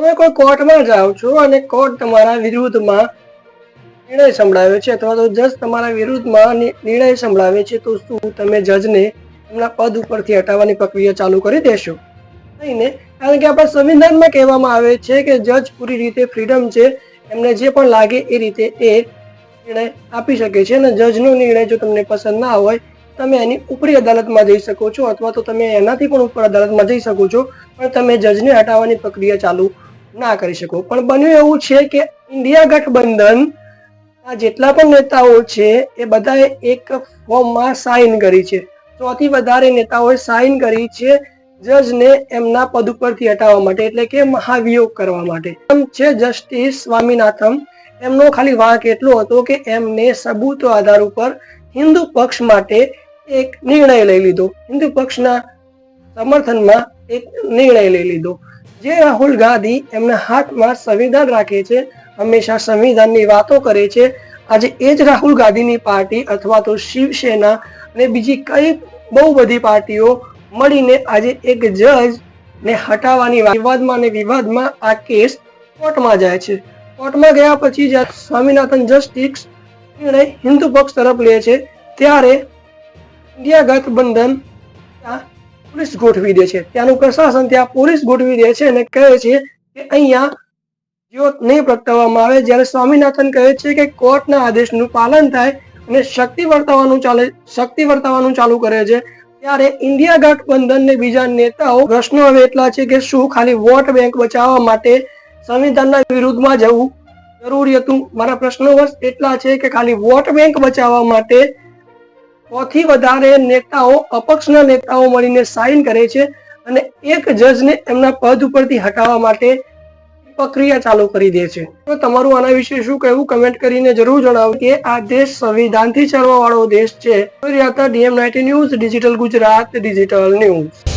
તમે કોઈ કોર્ટમાં જાઓ છો અને કોર્ટ તમારા વિરુદ્ધમાં નિર્ણય સંભળાવે છે અથવા તો જજ તમારા વિરુદ્ધમાં નિર્ણય સંભળાવે છે, તો શું તમે જજને એમના પદ ઉપરથી હટાવવાની પ્રક્રિયા ચાલુ કરી દેશો? નહીં ને કારણ કે આપણા સંવિધાનમાં કહેવામાં આવે છે કે જજ પૂરી રીતે ફ્રીડમ છે, એમને જે પણ લાગે એ રીતે એ નિર્ણય આપી શકે છે અને જજનો નિર્ણય જો તમને પસંદ ના હોય, તમે એની ઉપરી અદાલતમાં જઈ શકો છો અથવા તો તમે એનાથી પણ ઉપર અદાલતમાં જઈ શકો છો, પણ તમે જજને હટાવવાની પ્રક્રિયા ચાલુ ના કરી શકો. પણ બન્યું એવું છે કે ઇન્ડિયા ગઠબંધન જેટલા પણ નેતાઓ છે, એ બધાએ એક ફોર્મમાં સાઇન કરી છે. સૌથી વધારે નેતાઓએ સાઇન કરી છે જજને એમના પદ ઉપરથી હટાવવા માટે, એટલે કે મહાવિયોગ કરવા માટે. એમ છે જસ્ટિસ સ્વામીનાથન. એમનો ખાલી વાંક એટલો હતો કે એમને સબૂતો આધાર ઉપર હિન્દુ પક્ષ માટે એક નિર્ણય લઈ લીધો. હિન્દુ પક્ષના સમર્થનમાં એક નિર્ણય લઈ લીધો. જે રાહુલ ગાંધી એમના હાથમાં સંવિધાન રાખે છે, હંમેશા સંવિધાનની વાતો કરે છે. આજે એ જ રાહુલ ગાંધીની પાર્ટી અથવા તો શિવસેના અને બીજી કઈ બહુ બધી પાર્ટીઓ મળીને આજે એક જજ ને હટાવવાની વિવાદમાં અને વિવાદમાં આ કેસ કોર્ટમાં જાય છે. કોર્ટમાં ગયા પછી જ્યારે સ્વામિનાથન જસ્ટિસ નિર્ણય હિન્દુ પક્ષ તરફ લે છે. ત્યારે ઇન્ડિયા ગઠબંધન પોલીસ ગોઠવી દે છે. ત્યાંનું પ્રશાસન ત્યાં પોલીસ ગોઠવી દે છે અને કહે છે કે અહીંયા જ્યોત નહીં પ્રગટાવવામાં આવે, જ્યારે સ્વામિનાથન કહે છે કે કોર્ટના આદેશનું પાલન થાય અને શક્તિ વર્તાવાનું ચાલે, શક્તિ વર્તાવાનું ચાલુ કરે છે, ત્યારે ઇન્ડિયા ગઠબંધન ને બીજા નેતાઓ પ્રશ્નો હવે એટલા છે કે શું ખાલી વોટ બેંક બચાવવા માટે સંવિધાનના વિરુદ્ધમાં જવું જરૂરી હતું? મારા પ્રશ્નો એટલા છે કે ખાલી વોટ બેંક બચાવવા માટે સૌથી વધારે નેતાઓ, અપક્ષના નેતાઓ મળીને સાઇન કરે છે અને એક જજને એમના પદ ઉપરથી હટાવવા માટે પ્રક્રિયા ચાલુ કરી દે છે. તો તમારું આના વિશે શું કહેવું? કમેન્ટ કરીને જરૂર જણાવો કે આ દેશ સંવિધાનથી ચાલવા વાળો દેશ છે. DM ninety news digital Gujarat digital news